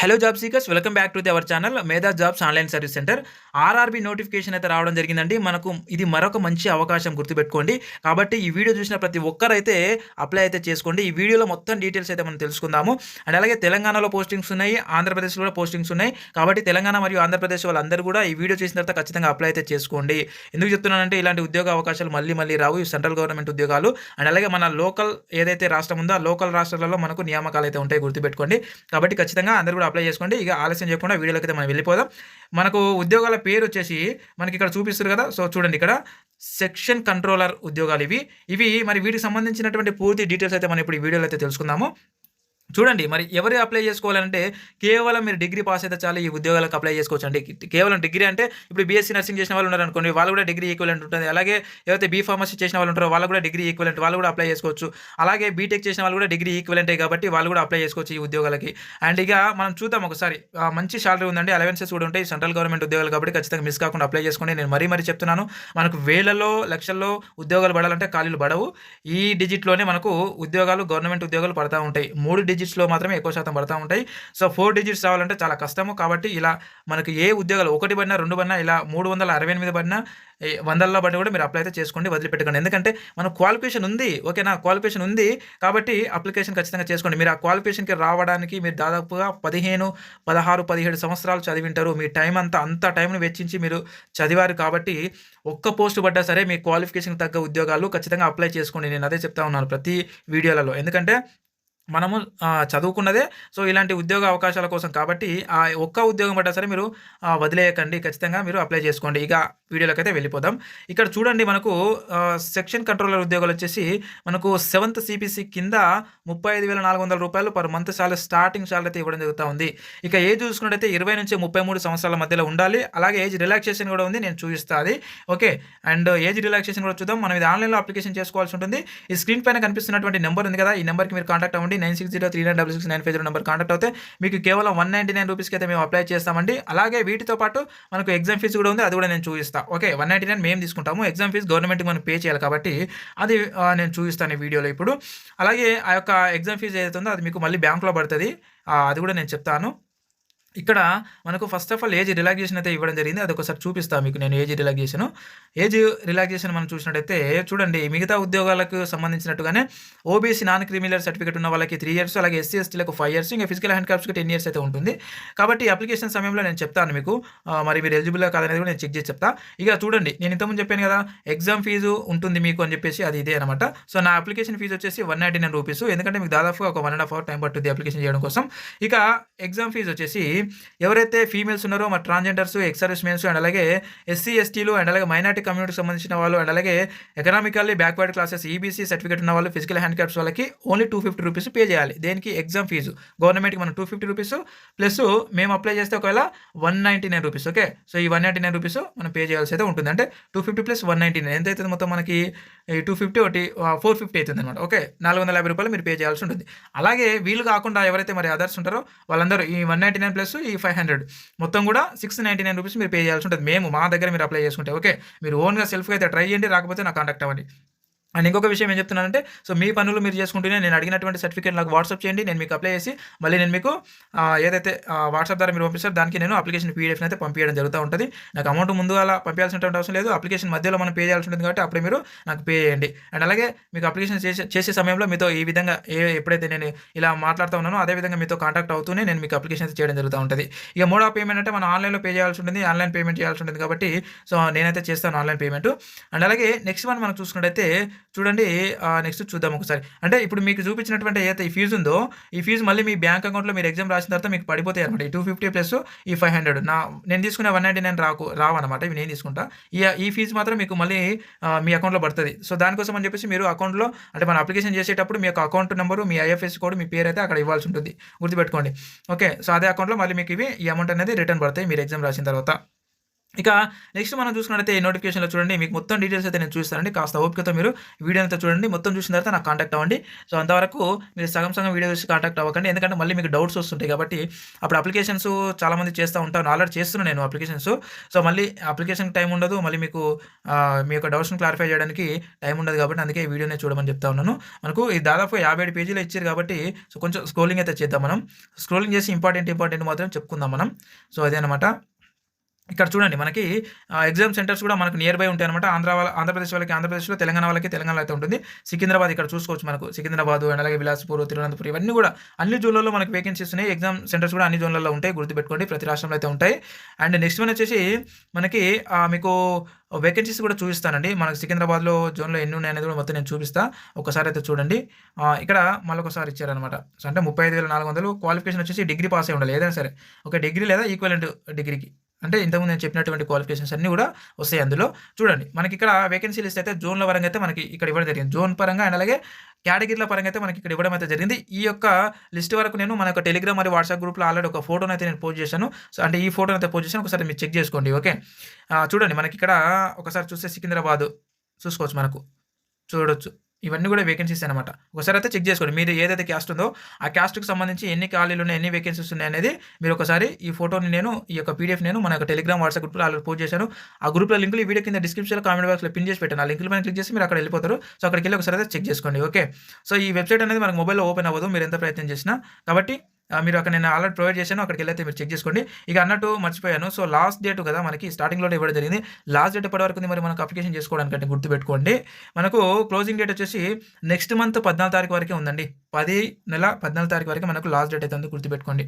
Hello job seekers welcome back to our channel Medha jobs online service centre RRB notification అయితే రావడం జరిగిందండి. మనకు ఇది మరొక మంచి అవకాశం గుర్తుపెట్టుకోండి. కాబట్టి ఈ వీడియో చూసిన ప్రతి ఒక్కరైతే అప్లై అయితే చేసుకోండి. ఈ వీడియోలో మొత్తం డీటెయిల్స్ అయితే మనం తెలుసుకుందాము. అండ్ అలాగే తెలంగాణలో పోస్టింగ్స్ ఉన్నాయి. ఆంధ్రప్రదేశ్లో కూడా పోస్టింగ్స్ ఉన్నాయి. కాబట్టి తెలంగాణ మరియు ఆంధ్రప్రదేశ్ వాళ్ళందరూ కూడా ఈ వీడియో చేసిన తర్వాత ఖచ్చితంగా అప్లై అయితే చేసుకోండి. ఎందుకు చెప్తున్నానంటే ఇలాంటి ఉద్యోగ అవకాశాలు మళ్ళీ మళ్ళీ రావు. ఈ సెంట్రల్ గవర్నమెంట్ ఉద్యోగాలు. అండ్ అలాగే మన లోకల్ ఏదైతే రాష్ట్రం ఉందో ఆ లోకల్ రాష్ట్రాలలో మనకు నియామకాలు అయితే ఉంటాయి గుర్తుపెట్టుకోండి. కాబట్టి ఖచ్చితంగా అందరూ కూడా అప్లై చేసుకోండి. ఇక ఆలస్యం చేయకుండా వీడియోలోకి అయితే మనం వెళ్ళిపోదాం. మనకు ఉద్యోగాల పేరు వచ్చేసి మనకి ఇక్కడ చూపిస్తారు కదా. సో చూడండి ఇక్కడ. సెక్షన్ కంట్రోలర్ ఉద్యోగాలు ఇవి. ఇవి మరి వీటికి సంబంధించినటువంటి పూర్తి డీటెయిల్స్ అయితే మనం ఇప్పుడు ఈ వీడియోలో అయితే తెలుసుకుందాము. చూడండి మరి ఎవరు అప్లై చేసుకోవాలంటే కేవలం మీరు డిగ్రీ పాస్ అయితే చాలు ఈ ఉద్యోగాలకు అప్లై చేసుకోవచ్చు అండి కేవలం డిగ్రీ అంటే ఇప్పుడు బీఎస్సీ నర్సింగ్ చేసిన వాళ్ళు ఉన్నారు అనుకోండి వాళ్ళు కూడా డిగ్రీ ఈక్వలెంట్ ఉంటుంది. అలాగే ఏవైతే బీ ఫార్మసీ చేసిన వాళ్ళు ఉంటారో వాళ్ళు కూడా డిగ్రీ ఈక్వలెంట్ వాళ్ళు కూడా అప్లై చేసుకోవచ్చు. అలాగే బీటెక్ చేసిన వాళ్ళు కూడా డిగ్రీ ఈక్వలెంటే కాబట్టి వాళ్ళు కూడా అప్లై చేసుకోవచ్చు ఈ ఉద్యోగాలకి. అండ్ ఇక మనం చూద్దాం ఒకసారి మంచి శాలరీ ఉందండి అలవెన్సెస్ కూడా ఉంటాయి. సెంట్రల్ గవర్నమెంట్ ఉద్యోగాలు కాబట్టి ఖచ్చితంగా మిస్ కాకుండా అప్లై చేసుకోండి. నేను మరీ మరీ చెప్తున్నాను మనకు వేలలో లక్షల్లో ఉద్యోగాలు పడాలంటే ఖాళీలు పడవు. ఈ డిజిట్లోనే మనకు ఉద్యోగాలు గవర్నమెంట్ ఉద్యోగాలు పడతా ఉంటాయి. మూడు డిజిట్స్లో మాత్రమే ఎక్కువ శాతం పడతా ఉంటాయి. సో ఫోర్ డిజిట్స్ రావాలంటే చాలా కష్టము. కాబట్టి ఇలా మనకి ఏ ఉద్యోగాలు ఒకటి పడినా రెండు పడినా ఇలా మూడు వందల అరవై ఎనిమిది పడినా వందల్లో పడినా కూడా మీరు అప్లై అయితే చేసుకోండి వదిలిపెట్టుకోండి. ఎందుకంటే మనకు క్వాలిఫికేషన్ ఉంది. ఓకేనా క్వాలిఫికేషన్ ఉంది. కాబట్టి అప్లికేషన్ ఖచ్చితంగా చేసుకోండి. మీరు ఆ క్వాలిఫికేషన్కి రావడానికి మీరు దాదాపుగా పదిహేను పదహారు పదిహేడు సంవత్సరాలు చదివింటారు. మీ టైం అంతా అంత టైంను వెచ్చించి మీరు చదివారు కాబట్టి ఒక్క పోస్ట్ పడ్డా సరే మీ క్వాలిఫికేషన్కి తగ్గ ఉద్యోగాలు ఖచ్చితంగా అప్లై చేసుకోండి. నేను అదే చెప్తా ఉన్నాను ప్రతి వీడియోలలో. ఎందుకంటే మనము చదువుకున్నదే. సో ఇలాంటి ఉద్యోగ అవకాశాల కోసం కాబట్టి ఆ ఒక్క ఉద్యోగం పడ్డా సరే మీరు వదిలేయకండి. ఖచ్చితంగా మీరు అప్లై చేసుకోండి. ఇక వీడియోలోకి అయితే వెళ్ళిపోదాం. ఇక్కడ చూడండి మనకు సెక్షన్ కంట్రోలర్ ఉద్యోగాలు వచ్చేసి మనకు సెవెంత్ సిపిసి కింద ముప్పై ఐదు వేల నాలుగు వందల రూపాయలు per month salary starting salary అయితే ఇవ్వడం జరుగుతూ ఉంది. ఇక ఏజ్ చూసుకున్నట్టయితే ఇరవై నుంచి ముప్పై మూడు సంవత్సరాల మధ్యలో ఉండాలి. అలాగే ఏజ్ రిలాక్సేషన్ కూడా ఉంది. నేను చూపిస్తాది ఓకే. అండ్ ఏజ్ రిలాక్సేషన్ కూడా చూద్దాం. మనం ఇది ఆన్లైన్లో అప్లికేషన్ చేసుకోవాల్సి ఉంటుంది. ఈ స్క్రీన్ పైన కనిపిస్తున్నటువంటి నెంబర్ ఉంది కదా. ఈ నెంబర్కి మీరు కాంటాక్ట్ అవ్వండి. Nine six zero three nine double six nine five zero number contact అయితే మీకు కేవలం వన్ నైంటీ నైన్ రూపీస్కి అయితే మేము అప్లై చేస్తామండి. అలాగే వీటితో పాటు మనకు ఎగ్జామ్ ఫీజు కూడా ఉంది అది కూడా నేను చూపిస్తాను ఓకే వన్ నైంటీ నైన్ మేము తీసుకుంటాము. ఎగ్జామ్ ఫీజు గవర్నమెంట్కి మనం పే చేయాలి కాబట్టి అది నేను చూపిస్తాను ఈ వీడియోలో ఇప్పుడు. అలాగే ఆ యొక్క ఎగ్జామ్ ఫీజు ఏదైతే ఉందో అది మీకు మళ్ళీ బ్యాంక్లో పడుతుంది. అది కూడా నేను చెప్తాను. ఇక్కడ మనకు first of all age relaxation అయితే ఇవ్వడం జరిగింది. అది ఒకసారి చూపిస్తాను మీకు నేను ఏజ్ రిలాక్సేషన్ ఏజ్ రిలాక్సేషన్ మనం చూసినట్టయితే చూడండి మిగతా ఉద్యోగాలకు సంబంధించినట్టుగానే ఓబీసీ నాన్ క్రిమినల్ సర్టిఫికేట్ ఉన్న వాళ్ళకి త్రీ ఇయర్స్ అలాగే ఎస్సీ ఎస్టీలకు ఫైవ్ ఇయర్స్ ఇంకా ఫిజికల్ హ్యాండ్ క్రాఫ్ట్స్కి టెన్ ఇయర్స్ అయితే ఉంటుంది. కాబట్టి అప్లికేషన్ సమయంలో నేను చెప్తాను మీకు. మరి మీరు ఎలిజిబుల్ కాదనేది కూడా నేను చెక్ చేసి చెప్తా. ఇక చూడండి నేను ఇంతకుముందు చెప్పాను కదా ఎగ్జామ్ ఫీజు ఉంటుంది మీకు అని చెప్పేసి అది ఇదే అనమాట సో నా అప్లికేషన్ ఫీజు వచ్చేసి వన్ నైంటీ నైన్ రూపీస్ ఎందుకంటే మీకు దాదాపుగా ఒక one and half hour time పడుతుంది అప్లికేషన్ చేయడం కోసం. ఇక ఎగ్జామ్ ఫీజు వచ్చేసి ఎవరైతే ఫీమేల్స్ ఉన్నారో మా transgenders ex service mens and అలాగే ఎస్సీ ఎస్టీలు అండ్ అలాగే మైనార్టీ కమ్యూనిటీకి సంబంధించిన వాళ్ళు అండ్ అలాగే economically backward classes EBC certificate ఉన్న వాళ్ళు ఫిజికల్ హ్యాండ్ వాళ్ళకి only two fifty rupees pay చేయాలి. దేనికి? ఎగ్జామ్ ఫీజు గవర్నమెంట్కి మనం టూ ఫిఫ్టీ రూపీస్ ప్లస్ మేము అప్లై చేస్తే ఒకవేళ one ninety nine rupees okay so ఈ వన్ నైంటీ నైన్ రూపీస్ మనం పే చేయాల్సి అయితే ఉంటుంది. అంటే two fifty plus one ninety nine ఎంత అవుతుంది మొత్తం మనకి? టూ ఫిఫ్టీ ఒకటి ఫోర్ ఫిఫ్టీ అవుతుంది అనమాట ఓకే నాలుగు వందల యాభై రూపాయలు మీరు పే చేయాల్సి ఉంటుంది. అలాగే వీళ్ళు కాకుండా ఎవరైతే మరి అదర్స్ ఉంటారో వాళ్ళందరూ ఈ వన్ నైంటీ నైన్ ప్లస్ ఈ ఫైవ్ హండ్రెడ్ మొత్తం కూడా సిక్స్ నైంటీ నైన్ రూపీస్ మీరు పే చేయాల్సి ఉంటుంది. మేము మా దగ్గర మీరు అప్లై చేసుకుంటే ఓకే మీరు ఓన్గా సెల్ఫ్గా అయితే ట్రై చేయండి రాకపోతే నాకు కాంటాక్ట్ అవ్వండి. అండ్ ఇంకొక విషయం ఏం చెప్తున్నానంటే సో మీ పనులు మీరు చేసుకుంటూనే నేను అడిగినటువంటి సర్టిఫికేట్ నాకు వాట్సాప్ చేయండి నేను మీకు అప్లై చేసి మళ్ళీ నేను మీకు ఏదైతే వాట్సాప్ ద్వారా మీరు పంపిస్తారు దానికి నేను అప్లికేషన్ పీడిఎఫ్ అయితే పంపించడం జరుగుతూ ఉంటుంది. నాకు అమౌంట్ ముందు అలా పంపించాల్సినటువంటి అవసరం లేదు. అప్లికేషన్ మధ్యలో మనం పే చేయాల్సి ఉంటుంది కాబట్టి అప్పుడు మీరు నాకు పే చేయండి. అండ్ అలాగే మీకు అప్లికేషన్ చేసే చేసే సమయంలో మీతో ఈ విధంగా ఏ ఎప్పుడైతే నేను ఇలా మాట్లాడుతూ ఉన్నానో అదే విధంగా మీతో కాంటాక్ట్ అవుతూనే నేను మీకు అప్లికేషన్ అయితే చేయడం జరుగుతూ ఉంటుంది. ఇక మూడో పేమెంట్ అంటే మనం ఆన్లైన్లో పే చేయాల్సి ఉంటుంది ఆన్లైన్ పేమెంట్ చేయాల్సి ఉంటుంది కాబట్టి సో నేనైతే చేస్తాను ఆన్లైన్ పేమెంట్ అండ్ అలాగే నెక్స్ట్ వన్ మనం చూసుకున్నట్టయితే చూడండి నెక్స్ట్ చూద్దాం ఒకసారి. అంటే ఇప్పుడు మీకు చూపించినటువంటి ఏదైతే ఈ ఫీజు ఉందో ఈ ఫీజు మళ్ళీ మీ బ్యాంక్ అకౌంట్లో మీరు ఎగ్జామ్ రాసిన తర్వాత మీకు పడిపోతాయి అనమాట ఈ టూ ఫిఫ్టీ ప్లస్ ఈ ఫైవ్ హండ్రెడ్ నా నేను తీసుకునే వన్ నైంటీ నైన్ రాకు రావన్నమాట ఇవి నేను తీసుకుంటా. ఈ ఈ ఫీజు మాత్రం మీకు మళ్ళీ మీ అకౌంట్లో పడుతుంది. సో దానికోసం అని చెప్పేసి మీరు అకౌంట్లో అంటే మన అప్లికేషన్ చేసేటప్పుడు మీ యొక్క అకౌంట్ నెంబరు మీ ఐఎఫ్ఎస్ కోడ్ మీ పేరు అయితే అక్కడ ఇవ్వాల్సి ఉంటుంది. గుర్తుపెట్టుకోండి. ఓకే. సో అదే అకౌంట్లో మళ్ళీ మీకు ఇవి ఈ అమౌంట్ అనేది రిటర్న్ పడతాయి మీరు ఎగ్జామ్ రాసిన తర్వాత. ఇక నెక్స్ట్ మనం చూసుకున్నట్టయితే ఈ నోటిఫికేషన్లో చూడండి మీకు మొత్తం డీటెయిల్స్ అయితే నేను చూస్తానండి. కాస్త ఓపికతో మీరు వీడియో అంతా చూడండి. మొత్తం చూసిన తర్వాత నాకు కాంటాక్ట్ అవ్వండి. సో అంతవరకు మీరు సగం సగం వీడియో చూసి కాంటాక్ట్ అవ్వకండి. ఎందుకంటే మళ్ళీ మీకు డౌట్స్ వస్తుంటాయి కాబట్టి అప్పుడు అప్లికేషన్స్ చాలామంది చేస్తూ ఉంటాను ఆల్రెడీ చేస్తున్నాను నేను అప్లికేషన్స్ సో మళ్ళీ అప్లికేషన్ టైం ఉండదు. మళ్ళీ మీకు మీ యొక్క డౌట్స్ని క్లారిఫై చేయడానికి టైం ఉండదు కాబట్టి అందుకే ఈ వీడియోనే చూడమని చెప్తా ఉన్నాను. మనకు ఈ దాదాపు యాభై ఏడు పేజీలు ఇచ్చారు కాబట్టి సో కొంచెం స్క్రోలింగ్ అయితే చేద్దాం మనం. స్క్రోలింగ్ చేసి ఇంపార్టెంట్ ఇంపార్టెంట్ మాత్రం చెప్పుకుందాం మనం. సో అదే అనమాట ఇక్కడ చూడండి మనకి ఎగ్జామ్ సెంటర్స్ కూడా మనకు నియర్ బై ఉంటాయి అనమాట ఆంధ్ర వాళ్ళ ఆంధ్రప్రదేశ్ వాళ్ళకి ఆంధ్రప్రదేశ్లో తెలంగాణ వాళ్ళకి తెలంగాణలో అయితే ఉంటుంది. సికింద్రాబాద్ ఇక్కడ చూసుకోవచ్చు మనకు. సికింద్రాబాద్ అండ్ అలాగే విలాస్పూర్ తిరువనంతపురం ఇవన్నీ కూడా అన్ని జోన్లలో మనకి వేకెన్సీస్ ఉన్నాయి. ఎగ్జామ్ సెంటర్స్ కూడా అన్ని జోన్లలో ఉంటాయి. గుర్తుపెట్టుకోండి ప్రతి రాష్ట్రంలో అయితే ఉంటాయి. అండ్ నెక్స్ట్ వన్ వచ్చేసి మనకి మీకు వేకెన్సీస్ కూడా చూపిస్తానండి. మనకి సికింద్రాబాద్లో జోన్లో ఎన్ని ఉన్నాయి అనేది కూడా మొత్తం నేను చూపిస్తాను ఒకసారి అయితే చూడండి. ఇక్కడ మళ్ళొకసారి ఇచ్చారనమాట సో అంటే ముప్పై ఐదు వేల నాలుగు వందలు క్వాలిఫికేషన్ వచ్చేసి డిగ్రీ పాస్ అయి ఉండాలి. ఏదైనా సరే. ఒక డిగ్రీ లేదా ఈక్వలెంట్ డిగ్రీకి. అంటే ఇంతకుముందు నేను చెప్పినటువంటి క్వాలిఫికేషన్స్ అన్నీ కూడా వస్తాయి అందులో. చూడండి మనకి ఇక్కడ వేకెన్సీ లిస్ట్ అయితే జోన్ల పరంగా అయితే మనకి ఇక్కడ ఇవ్వడం జరిగింది. జోన్ పరంగా అండ్ అలాగే కేటగిరీల పరంగా అయితే మనకి ఇక్కడ ఇవ్వడం అయితే జరిగింది. ఈ యొక్క లిస్ట్ వరకు నేను మన యొక్క టెలిగ్రామ్ మరియు వాట్సాప్ గ్రూప్లో ఆల్రెడీ ఒక ఫోటోని అయితే నేను పోస్ట్ చేశాను. సో అంటే ఈ ఫోటోని అయితే పోస్ట్ చేశాను. ఒకసారి మీరు చెక్ చేసుకోండి ఓకే చూడండి మనకి ఇక్కడ ఒకసారి చూస్తే సికింద్రాబాద్ చూసుకోవచ్చు మనకు. చూడొచ్చు. ఇవన్నీ కూడా వేకెన్సీస్ అనమాట ఒకసారి అయితే చెక్ చేసుకోండి. మీరు ఏదైతే క్యాస్ట్ ఉందో ఆ క్యాస్ట్కి సంబంధించి ఎన్ని ఖాళీలు ఉన్నాయి ఎన్ని వేకెన్సీస్ ఉన్నాయి అనేది మీరు ఒకసారి ఈ ఫోటోని నేను ఈ యొక్క పీడిఎఫ్ నేను మన యొక్క టెలిగ్రామ్ వాట్సాప్ గ్రూప్లో ఆల్రెడీ పోస్ట్ చేశాను. ఆ గ్రూప్లో లింకులు ఈ వీడియో కింద డిస్క్రిప్షన్లో కామెంట్ బాక్స్లో పిన్ చేసి పెట్టాను ఆ లింకులు పైన క్లిక్ చేసి మీరు అక్కడ వెళ్ళిపోతారు. సో అక్కడికి వెళ్ళి ఒకసారి అయితే చెక్ చేసుకోండి. ఓకే? సో ఈ వెబ్సైట్ అనేది మనకు మొబైల్లో ఓపెన్ అవ్వదు. మీరు ఎంత ప్రయత్నం చేసినా. కాబట్టి మీరు అక్కడ నేను ఆల్రెడీ ప్రొవైడ్ చేశాను అక్కడికి వెళ్ళైతే మీరు చెక్ చేసుకోండి. ఇక అన్నట్టు మర్చిపోయాను. సో లాస్ట్ డేట్ కదా మనకి స్టార్టింగ్లో ఇవ్వడం జరిగింది. లాస్ట్ డేట్ ఎప్పటి వరకు మరి మనకు అప్లికేషన్ చేసుకోవడానికి అంటే గుర్తుపెట్టుకోండి. మనకు క్లోజింగ్ డేట్ వచ్చేసి నెక్స్ట్ మంత్ పద్నాలుగు తారీఖు వరకే ఉందండి. పది నెల పద్నాలుగు తారీఖు వరకు మనకు లాస్ట్ డేట్ అయితే ఉంది గుర్తుపెట్టుకోండి.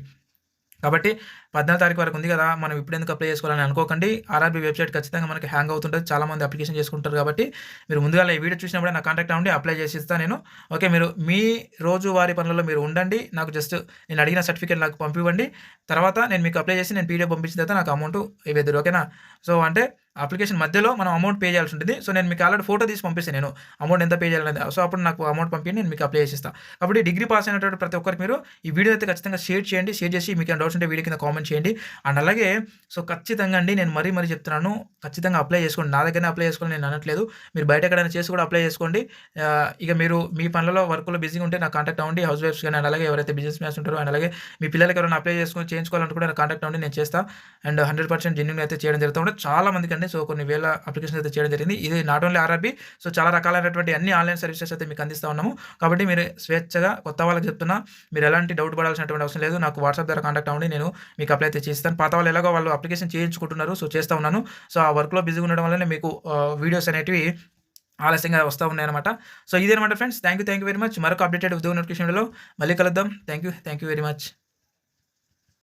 కాబట్టి పద్నాలుగు తారీఖు వరకు ఉంది కదా మనం ఇప్పుడు ఎందుకు అప్లై చేసుకోవాలని అనుకోకండి. ఆర్ఆర్బీ వెబ్సైట్ ఖచ్చితంగా మనకి హ్యాంగ్ అవుతుంటుంది. చాలా మంది అప్లికేషన్ చేసుకుంటారు కాబట్టి మీరు ముందుగా ఈ వీడియో చూసినప్పుడే నా కాంటాక్ట్ అవ్వండి అప్లై చేసి ఇస్తాను నేను. ఓకే మీరు మీ రోజువారీ పనులలో మీరు ఉండండి. నాకు జస్ట్ నేను అడిగిన సర్టిఫికేట్ నాకు పంపివ్వండి. తర్వాత నేను మీకు అప్లై చేసి నేను పీడిఎఫ్ పంపించిన తర్వాత నాకు అమౌంట్ ఇవ్వద్దు. ఓకేనా? సో అంటే అప్లికేషన్ మధ్యలో మనం అమౌంట్ పే చేయాల్సి ఉంటుంది. సో నేను మీకు ఆల్రెడీ ఫోటో తీసి పంపిస్తాను నేను. అమౌంట్ ఎంత పే చేయాలనేది. సో అప్పుడు నాకు అమౌంట్ పంపి నేను మీకు అప్లై చేసిస్తాను కాబట్టి డిగ్రీ పాస్ అయినటువంటి ప్రతి ఒక్కరికి మీరు ఈ వీడియో అయితే ఖచ్చితంగా షేర్ చేయండి. షేర్ చేసి మీకు డౌట్స్ ఉంటే వీడియో కింద కామెంట్ చేయండి. అండ్ అలాగే సో ఖచ్చితంగా అండి నేను మరీ మరీ చెప్తున్నాను. ఖచ్చితంగా అప్లై చేసుకోండి. నా దగ్గరనే అప్లై చేసుకోండి నేను అనట్లేదు. మీరు బయట ఎక్కడైనా చేసి కూడా అప్లై చేసుకోండి. ఇక మీరు మీ పనులలో వర్క్లో బిజీగా ఉంటే నాకు కాంటాక్ట్ అవ్వండి. హౌస్ వైఫ్స్ కానీ అండ్ అలాగే ఎవరైతే బిజినెస్ మ్యాన్స్ ఉంటారో అండ్ అలాగే మీ పిల్లలకి ఎవరైనా అప్లై చేసుకొని చేయించుకోవాలంటే నాకు కాంటాక్ట్ అవ్వండి. నేను చేస్తాను అండ్ హండ్రెడ్ పర్సెంట్ జెన్యున్ అయితే చేయడం జరుగుతుంది. చాలా మందికి అండి సో కొన్ని వేల అప్లికేషన్స్ అయితే చేయడం జరిగింది. ఇది నాట్ ఓన్లీ ఆర్ఆర్బీ సో చాలా రకాలైనటువంటి అన్ని ఆన్లైన్ సర్వీసెస్ అయితే మీకు అందిస్తూ ఉన్నాము. కాబట్టి మీరు స్వేచ్ఛగా కొత్త వాళ్ళకి చెప్తున్నా మీరు ఎలాంటి డౌట్ పడాల్సినటువంటి అవసరం లేదు. నాకు వాట్సాప్ ద్వారా కాంటాక్ట్ అవ్వండి నేను మీకు అప్లై అయితే చేస్తాను పాత వాళ్ళు ఎలాగో వాళ్ళు అప్లికేషన్ చేయించుకుంటున్నారు సో చేస్తూ ఉన్నాను. సో ఆ వర్క్లో బిజీగా ఉండడం వల్లనే మీకు వీడియోస్ అనేటివి ఆలస్యంగా వస్తూ ఉన్నాయన్నమాట. So ఇదేనమాట friends. Thank you thank you very much. మరొక అప్డేటెడ్ ఉద్యోగ నోటిఫికేషన్లో మళ్ళీ కలుద్దాం. Thank you thank you very much.